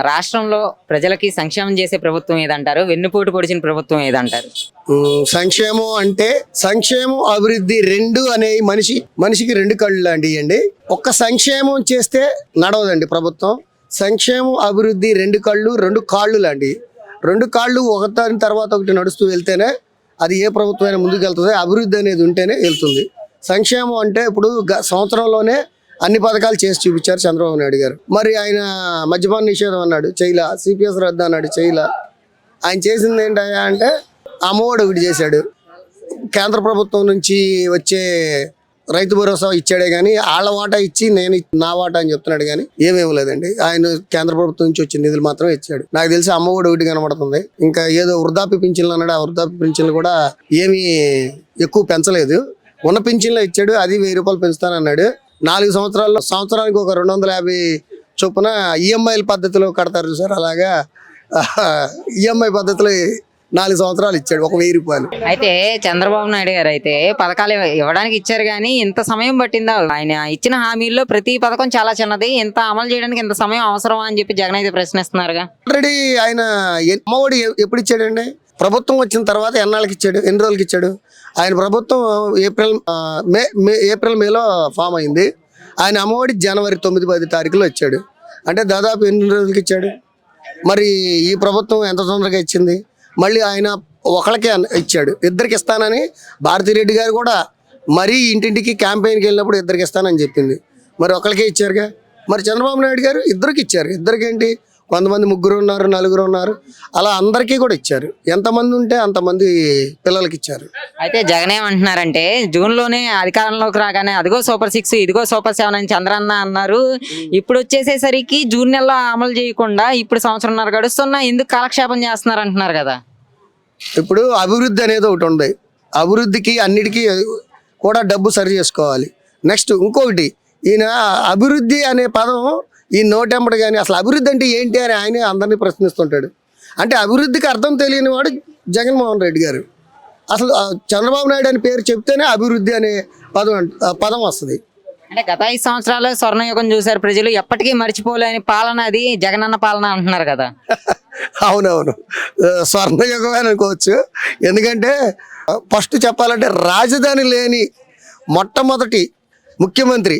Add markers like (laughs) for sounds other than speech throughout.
రాష్ట్రంలో ప్రజలకి సంక్షేమం చేసే ప్రభుత్వం ఏదంటారు? వెన్నుపోటు పొడిచిన ప్రభుత్వం ఏదంటారు? సంక్షేమం అంటే సంక్షేమం అభివృద్ధి రెండు అనే మనిషి మనిషికి రెండు కళ్ళు లాంటివి అండి ఒక్క సంక్షేమం చేస్తే నడవదండి ప్రభుత్వం. సంక్షేమం అభివృద్ధి రెండు కళ్ళు రెండు కాళ్ళు లాంటివి రెండు కాళ్ళు ఒకదాని తర్వాత ఒకటి నడుస్తూ వెళ్తేనే అది ఏ ప్రభుత్వమైనా ముందుకు వెళ్తుంది అభివృద్ధి అనేది ఉంటేనే వెళ్తుంది. సంక్షేమం అంటే ఇప్పుడు గ- సంవత్సరంలోనే అన్ని పథకాలు చేసి చూపించారు చంద్రబాబు నాయుడు గారు. మరి ఆయన మద్యపాన నిషేధం అన్నాడు చైలా సిపిఎస్ రద్దు అన్నాడు చైలా ఆయన చేసింది ఏంటయ్యా అంటే అమ్మఒడి ఒకటి చేశాడు. కేంద్ర ప్రభుత్వం నుంచి వచ్చే రైతు భరోసా ఇచ్చాడే కానీ వాళ్ళ వాటా ఇచ్చి నేను నా వాటా అని చెప్తున్నాడు కానీ ఏమేమి లేదండి ఆయన కేంద్ర ప్రభుత్వం నుంచి వచ్చిన నిధులు మాత్రం ఇచ్చాడు. నాకు తెలిసి అమ్మఒడి ఒకటి కనబడుతుంది. ఇంకా ఏదో వృద్ధాప్య పింఛన్లు అన్నాడు. ఆ వృద్ధాప్య పింఛన్లు కూడా ఏమీ ఎక్కువ పెంచలేదు. ఉన్న పింఛన్లో ఇచ్చాడు. అది వెయ్యి రూపాయలు పెంచుతానన్నాడు. నాలుగు సంవత్సరాల్లో సంవత్సరానికి ఒక రెండు వందల యాభై చొప్పున ఈఎంఐల పద్ధతిలో కడతారు సార్. అలాగా ఈఎంఐ పద్ధతిలో నాలుగు సంవత్సరాలు ఇచ్చాడు ఒక వెయ్యి రూపాయలు. అయితే చంద్రబాబు నాయుడు గారు అయితే పథకాలు ఇవ్వ- ఇవ్వడానికి ఇచ్చారు కానీ ఇంత సమయం పట్టిందా? ఆయన ఇచ్చిన హామీల్లో ప్రతి పథకం చాలా చిన్నది. ఇంత అమలు చేయడానికి ఇంత సమయం అవసరమా అని చెప్పి జగన్ అయితే ప్రశ్నిస్తున్నారుగా. ఆల్రెడీ ఆయన అమ్మఒడి ఎప్పుడు ఇచ్చాడండి? ప్రభుత్వం వచ్చిన తర్వాత ఎన్నాళ్ళకి ఇచ్చాడు? ఎన్ని రోజులకి ఇచ్చాడు? ఆయన ప్రభుత్వం ఏప్రిల్ మే మే ఏప్రిల్ మేలో ఫామ్ అయింది. ఆయన అమ్మఒడి జనవరి తొమ్మిది పది తారీఖులో ఇచ్చాడు. అంటే దాదాపు ఎన్ని రోజులకి ఇచ్చాడు? మరి ఈ ప్రభుత్వం ఎంత తొందరగా ఇచ్చింది? మళ్ళీ ఆయన ఒకళ్ళకే ఇచ్చాడు. ఇద్దరికి ఇస్తానని భారతిరెడ్డి గారు కూడా మరీ ఇంటింటికి క్యాంపెయిన్కి వెళ్ళినప్పుడు ఇద్దరికి ఇస్తానని చెప్పింది. మరి ఒకళ్ళకే ఇచ్చారుగా? మరి చంద్రబాబు నాయుడు గారు ఇద్దరికి ఇచ్చారు. ఇద్దరికి ఏంటి? కొంతమంది ముగ్గురు ఉన్నారు నలుగురు ఉన్నారు. అలా అందరికీ కూడా ఇచ్చారు. ఎంతమంది ఉంటే అంతమంది పిల్లలకి ఇచ్చారు. అయితే జగన్ ఏమంటున్నారంటే జూన్లోనే అధికారంలోకి రాగానే అదిగో సూపర్ సిక్స్ ఇదిగో సూపర్ సెవెన్ అని చంద్రన్న అన్నారు. ఇప్పుడు వచ్చేసేసరికి జూన్ నెలలో అమలు చేయకుండా ఇప్పుడు సంవత్సరంన్నర గడుస్తున్నా ఎందుకు కాలక్షేపం చేస్తున్నారు అంటున్నారు కదా? ఇప్పుడు అభివృద్ధి అనేది ఒకటి ఉంది. అభివృద్ధికి అన్నిటికీ కూడా డబ్బు సరి చేసుకోవాలి. నెక్స్ట్ ఇంకొకటి ఈయన అభివృద్ధి అనే పదం ఈ నోటెంబడి కానీ అసలు అభివృద్ధి అంటే ఏంటి అని ఆయనే అందరినీ ప్రశ్నిస్తుంటాడు. అంటే అభివృద్ధికి అర్థం తెలియని వాడు జగన్మోహన్ రెడ్డి గారు. అసలు చంద్రబాబు నాయుడు అని పేరు చెప్తేనే అభివృద్ధి అనే పదం పదం వస్తుంది. అంటే గత ఐదు సంవత్సరాలు స్వర్ణయుగం చూశారు ప్రజలు ఎప్పటికీ మర్చిపోలేని పాలన అది జగనన్న పాలన అంటున్నారు కదా. (laughs) అవునవును. స్వర్ణయుగం అని అనుకోవచ్చు. ఎందుకంటే ఫస్ట్ చెప్పాలంటే రాజధాని లేని మొట్టమొదటి ముఖ్యమంత్రి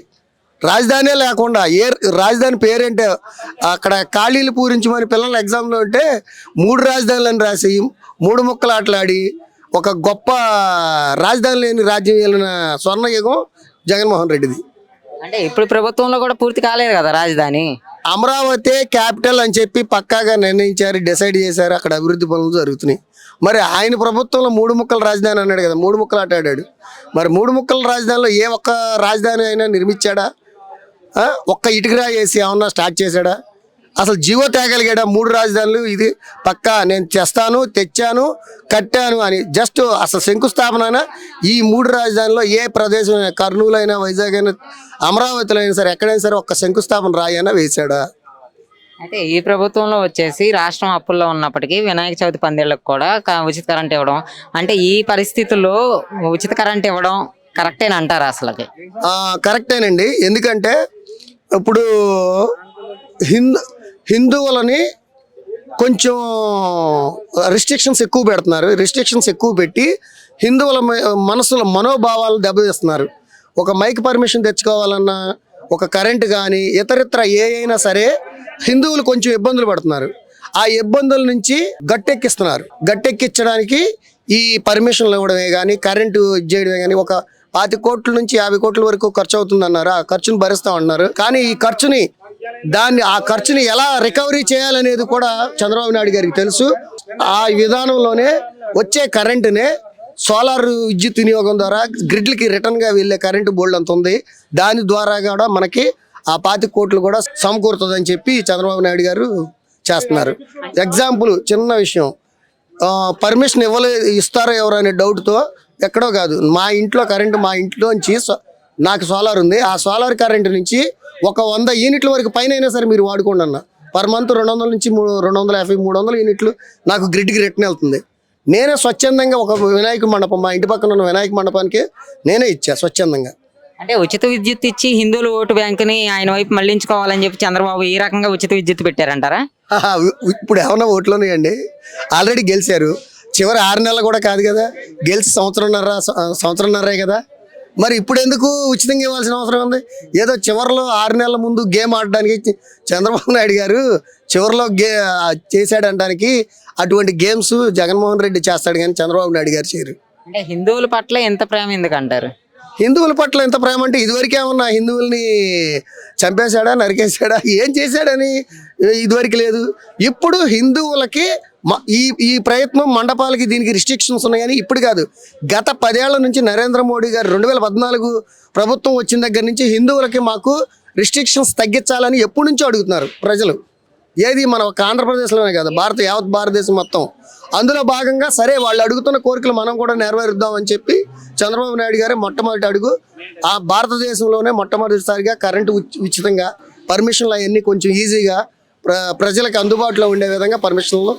రాజధానే లేకుండా ఏ రాజధాని పేరేంటే? అక్కడ ఖాళీలు పూరించమని పిల్లల ఎగ్జామ్లో ఉంటే మూడు రాజధానులను రాసి మూడు ముక్కలు ఆటలాడి ఒక గొప్ప రాజధాని లేని రాజ్యం వెళ్ళిన స్వర్ణయుగం జగన్మోహన్ రెడ్డిది. అంటే ఇప్పుడు ప్రభుత్వంలో కూడా పూర్తి కాలేదు కదా రాజధాని? అమరావతి క్యాపిటల్ అని చెప్పి పక్కాగా నిర్ణయించారు డిసైడ్ చేశారు అక్కడ అభివృద్ధి పనులు జరుగుతున్నాయి. మరి ఆయన ప్రభుత్వంలో మూడు ముక్కల రాజధాని అన్నాడు కదా మూడు ముక్కలు ఆట ఆడాడు మరి మూడు ముక్కల రాజధానిలో ఏ ఒక్క రాజధాని అయినా నిర్మించాడా? ఒక్క ఇటుకరా వేసి ఏమన్నా స్టార్ట్ చేశాడా? అసలు జీవో తేగలిగాడా మూడు రాజధానులు? ఇది పక్కా నేను చేస్తాను తెచ్చాను కట్టాను అని. జస్ట్ అసలు శంకుస్థాపన ఈ మూడు రాజధానిలో ఏ ప్రదేశం కర్నూలు అయినా వైజాగ్ అయినా అమరావతిలో అయినా సరే ఎక్కడైనా సరే ఒక్క శంకుస్థాపన రాయైనా వేశాడా? అయితే ఈ ప్రభుత్వంలో వచ్చేసి రాష్ట్రం అప్పుల్లో ఉన్నప్పటికీ వినాయక చవితి పందేళ్ళకు కూడా ఉచిత కరెంట్ ఇవ్వడం. అంటే ఈ పరిస్థితుల్లో ఉచిత కరెంట్ ఇవ్వడం కరెక్టేనంటారా అసలుకి? ఆ, కరెక్టేనండి. ఎందుకంటే ఇప్పుడు హిందూ హిందువులని కొంచెం రిస్ట్రిక్షన్స్ ఎక్కువ పెడుతున్నారు. రిస్ట్రిక్షన్స్ ఎక్కువ పెట్టి హిందువుల మనసుల మనోభావాలు దెబ్బతీస్తున్నారు. ఒక మైక్ పర్మిషన్ తెచ్చుకోవాలన్నా ఒక కరెంట్ కానీ ఇతరితర ఏ అయినా సరే హిందువులు కొంచెం ఇబ్బందులు పడుతున్నారు. ఆ ఇబ్బందుల నుంచి గట్టెక్కిస్తున్నారు. గట్టెక్కించడానికి ఈ పర్మిషన్లు ఇవ్వడమే కానీ కరెంటు చేయడమే కానీ ఒక పాతి కోట్ల నుంచి యాభై కోట్ల వరకు ఖర్చు అవుతుంది అన్నారు ఆ ఖర్చును భరిస్తా ఉన్నారు. కానీ ఈ ఖర్చుని దాన్ని ఆ ఖర్చుని ఎలా రికవరీ చేయాలనేది కూడా చంద్రబాబు నాయుడు గారికి తెలుసు. ఆ విధానంలోనే వచ్చే కరెంటునే సోలార్ విద్యుత్ వినియోగం ద్వారా గ్రిడ్లకి రిటర్న్గా వెళ్ళే కరెంటు బోల్డ్ అంత ఉంది. దాని ద్వారా కూడా మనకి ఆ పాతి కోట్లు కూడా సమకూరుతుందని చెప్పి చంద్రబాబు నాయుడు గారు చేస్తున్నారు. ఎగ్జాంపుల్ చిన్న విషయం. పర్మిషన్ ఇవ్వలే ఇస్తారో ఎవరు అనే డౌట్తో ఎక్కడో కాదు. మా ఇంట్లో కరెంటు మా ఇంట్లోంచి సో- నాకు సోలార్ ఉంది. ఆ సోలార్ కరెంటు నుంచి ఒక వంద యూనిట్ల వరకు పైన అయినా సరే మీరు వాడుకోండి అన్న. పర్ మంత్ రెండు వందల నుంచి మూడు రెండు వందల యాభై మూడు వందల యూనిట్లు నాకు గ్రిడ్కి రిటర్న్ వెళ్తుంది. నేనే స్వచ్ఛందంగా ఒక వినాయక మండపం మా ఇంటి పక్కన ఉన్న వినాయక మండపానికి నేనే ఇచ్చా స్వచ్ఛందంగా. అంటే ఉచిత విద్యుత్ ఇచ్చి హిందువుల ఓటు బ్యాంకుని ఆయన వైపు మళ్ళించుకోవాలని చెప్పి చంద్రబాబు ఈ రకంగా ఉచిత విద్యుత్ పెట్టారంటారా? ఇప్పుడు ఏమన్నా ఓట్లు ఉన్నాయండి ఆల్రెడీ గెలిచారు. చివరి ఆరు నెలలు కూడా కాదు కదా. గెలిచి సంవత్సరంన్నర సంవత్సరంన్నరే కదా. మరి ఇప్పుడు ఎందుకు ఉచితంగా ఇవ్వాల్సిన అవసరం ఉంది? ఏదో చివరిలో ఆరు నెలల ముందు గేమ్ ఆడడానికి చంద్రబాబు నాయుడు గారు చివరిలో గే చేశాడనడానికి అటువంటి గేమ్స్ జగన్మోహన్ రెడ్డి చేస్తాడు కానీ చంద్రబాబు నాయుడు గారు చేయరు. అంటే హిందువుల పట్ల ఎంత ప్రేమ ఎందుకంటారు హిందువుల పట్ల ఎంత ప్రేమ అంటే ఇదివరకు ఏమన్నా హిందువుల్ని చంపేశాడా నరికేశాడా ఏం చేశాడని ఇదివరకు లేదు. ఇప్పుడు హిందువులకి ఈ ఈ ప్రయత్నం మండపాలకి దీనికి రిస్ట్రిక్షన్స్ ఉన్నాయని ఇప్పుడు కాదు. గత పదేళ్ళ నుంచి నరేంద్ర మోడీ గారు రెండు వేల పద్నాలుగు ప్రభుత్వం వచ్చిన దగ్గర నుంచి హిందువులకి మాకు రిస్ట్రిక్షన్స్ తగ్గించాలని ఎప్పటి నుంచో అడుగుతున్నారు ప్రజలు. ఏది మన ఒక ఆంధ్రప్రదేశ్లోనే కాదు భారత యావత్ భారతదేశం మొత్తం. అందులో భాగంగా సరే వాళ్ళు అడుగుతున్న కోరికలు మనం కూడా నెరవేరుద్దామని చెప్పి చంద్రబాబు నాయుడు గారు మొట్టమొదటి అడుగు. ఆ భారతదేశంలోనే మొట్టమొదటిసారిగా కరెంటు ఉచితంగా పర్మిషన్లు అవన్నీ కొంచెం ఈజీగా ప్ర ప్రజలకు అందుబాటులో ఉండే విధంగా పర్మిషన్లు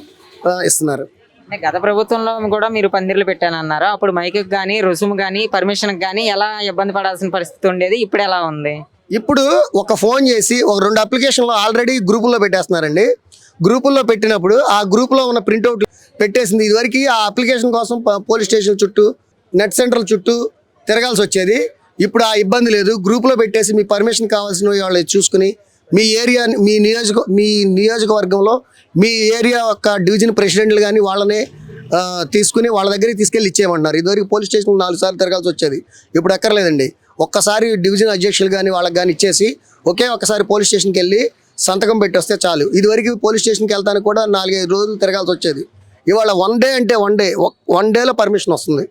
ఇస్తున్నారు. గత ప్రభుత్వంలో కూడా మీరు పందిర్లు పెట్టానన్నారు. అప్పుడు మైకి కానీ రుసుము కానీ పర్మిషన్ కానీ ఎలా ఇబ్బంది పడాల్సిన పరిస్థితి ఉండేది? ఇప్పుడు ఎలా ఉంది? ఇప్పుడు ఒక ఫోన్ చేసి ఒక రెండు అప్లికేషన్లు ఆల్రెడీ గ్రూపుల్లో పెట్టేస్తున్నారండి. గ్రూపుల్లో పెట్టినప్పుడు ఆ గ్రూపులో ఉన్న ప్రింట్అవుట్ పెట్టేసింది. ఇదివరకు ఆ అప్లికేషన్ కోసం పోలీస్ స్టేషన్ చుట్టూ నెట్ సెంటర్ల చుట్టూ తిరగాల్సి వచ్చేది. ఇప్పుడు ఆ ఇబ్బంది లేదు. గ్రూపులో పెట్టేసి మీ పర్మిషన్ కావాల్సిన వాళ్ళు చూసుకుని మీ ఏరియా మీ నియోజక మీ నియోజకవర్గంలో మీ ఏరియా యొక్క డివిజన్ ప్రెసిడెంట్లు కానీ వాళ్ళనే తీసుకుని వాళ్ళ దగ్గరికి తీసుకెళ్ళి ఇచ్చేయమంటున్నారు ఇదివరకు పోలీస్ స్టేషన్ నాలుగు సార్లు తిరగాల్సి వచ్చేది. ఇప్పుడు ఎక్కర్లేదండి ఒక్కసారి డివిజన్ అధ్యక్షులు కానీ వాళ్ళకి కానీ ఇచ్చేసి ఒకే ఒక్కసారి పోలీస్ స్టేషన్కి వెళ్ళి సంతకం పెట్టి వస్తే చాలు. ఇదివరకు పోలీస్ స్టేషన్కి వెళ్తానికి కూడా నాలుగైదు రోజులు తిరగాల్సి వచ్చేది. ఇవాళ వన్ డే అంటే వన్ డే వన్ డేలో పర్మిషన్ వస్తుంది.